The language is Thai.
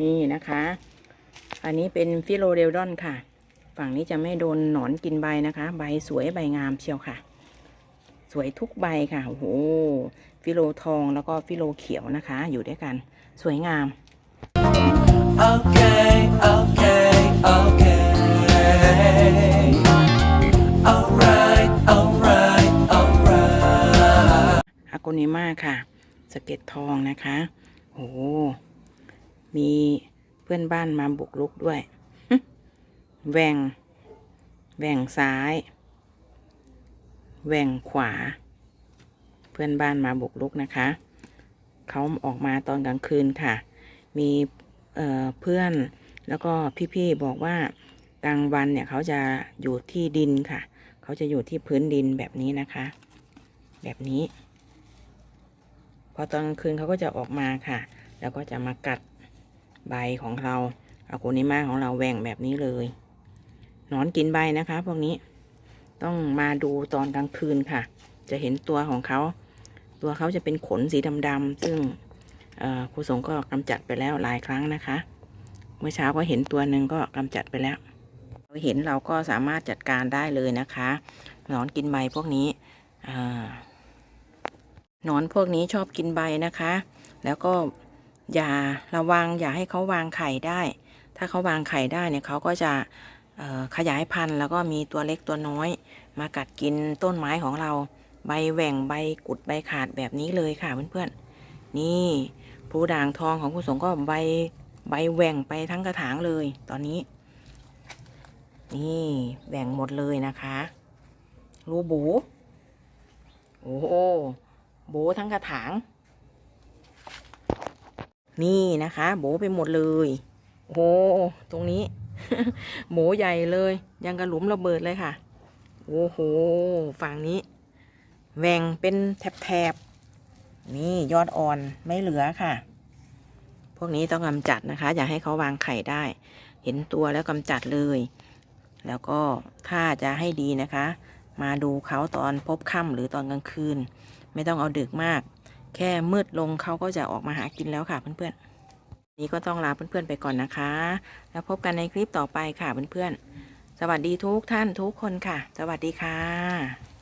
นี่นะคะ อันนี้เป็นฟิโลเดลดอนค่ะ ฝั่งนี้จะไม่โดนหนอนกินใบนะคะ ใบสวยใบงามเชียวค่ะ สวยทุกใบค่ะโอ้โหฟิโลทองแล้วก็ฟิโลเขียวนะคะ อยู่ด้วยกันสวยงาม Okay, okay, okay. Alright, alright, alright. อากุนิมาค่ะสะเก็ดทองนะคะโอ้โห มีเพื่อนบ้านมาบุกลุกด้วยแหว่งแหว่งซ้าย แหว่งขวา เพื่อนบ้านมาบุกลุกนะคะ เขาออกมาตอนกลางคืนค่ะ มีเเพื่อนแล้วก็พี่ๆบอกว่ากลางวันเนี่ยเขาจะอยู่ที่ดินค่ะ เขาจะอยู่ที่พื้นดินแบบนี้นะคะ แบบนี้ พอตอนกลางคืนเขาก็จะออกมาค่ะ แล้วก็จะมากัด ใบของเราอากุนิมาของเราแหว่งแบบนี้เลยหนอนกินใบนะคะพวกนี้ต้องมาดูตอนกลางคืนค่ะ จะเห็นตัวของเขา ตัวเขาจะเป็นขนสีดำๆซึ่งครูสงก็กำจัดไปแล้วหลายครั้งนะคะ เมื่อเช้าก็เห็นตัวหนึ่งก็กำจัดไปแล้วเราเห็นเราก็สามารถจัดการได้เลยนะคะหนอนกินใบพวกนี้หนอนพวกนี้ชอบกินใบนะคะ แล้วก็ อย่าระวังอย่าให้เขาวางไข่ได้ ถ้าเขาวางไข่ได้เนี่ยเขาก็จะขยายพันธุ์แล้วก็มีตัวเล็กตัวน้อย มากัดกินต้นไม้ของเรา ใบแหว่งใบกุดใบขาดแบบนี้เลยค่ะเพื่อนๆ นี่พลูด่างทองของคุณสงก็ใบใบแหว่งไปทั้งกระถางเลย ตอนนี้ นี่แหว่งหมดเลยนะคะรูบูโอ้โหโบทั้งกระถาง นี่นะคะ โบไปหมดเลย โอ้โหตรงนี้ โบใหญ่เลย ยังกระหลุมระเบิดเลยค่ะ โอ้โห ฝั่งนี้แหว่งเป็นแถบๆ นี่ยอดอ่อนไม่เหลือค่ะ พวกนี้ต้องกำจัดนะคะ อย่าให้เขาวางไข่ได้ เห็นตัวแล้วกำจัดเลย แล้วก็ถ้าจะให้ดีนะคะ มาดูเขาตอนพบค่ำหรือตอนกลางคืน ไม่ต้องเอาดึกมาก แค่มืดลงเขาก็จะออกมาหากินแล้วค่ะเพื่อนๆนี้ก็ต้องลาเพื่อนๆไปก่อนนะคะ แล้วพบกันในคลิปต่อไปค่ะเพื่อนๆสวัสดีทุกท่านทุกคนค่ะ สวัสดีค่ะ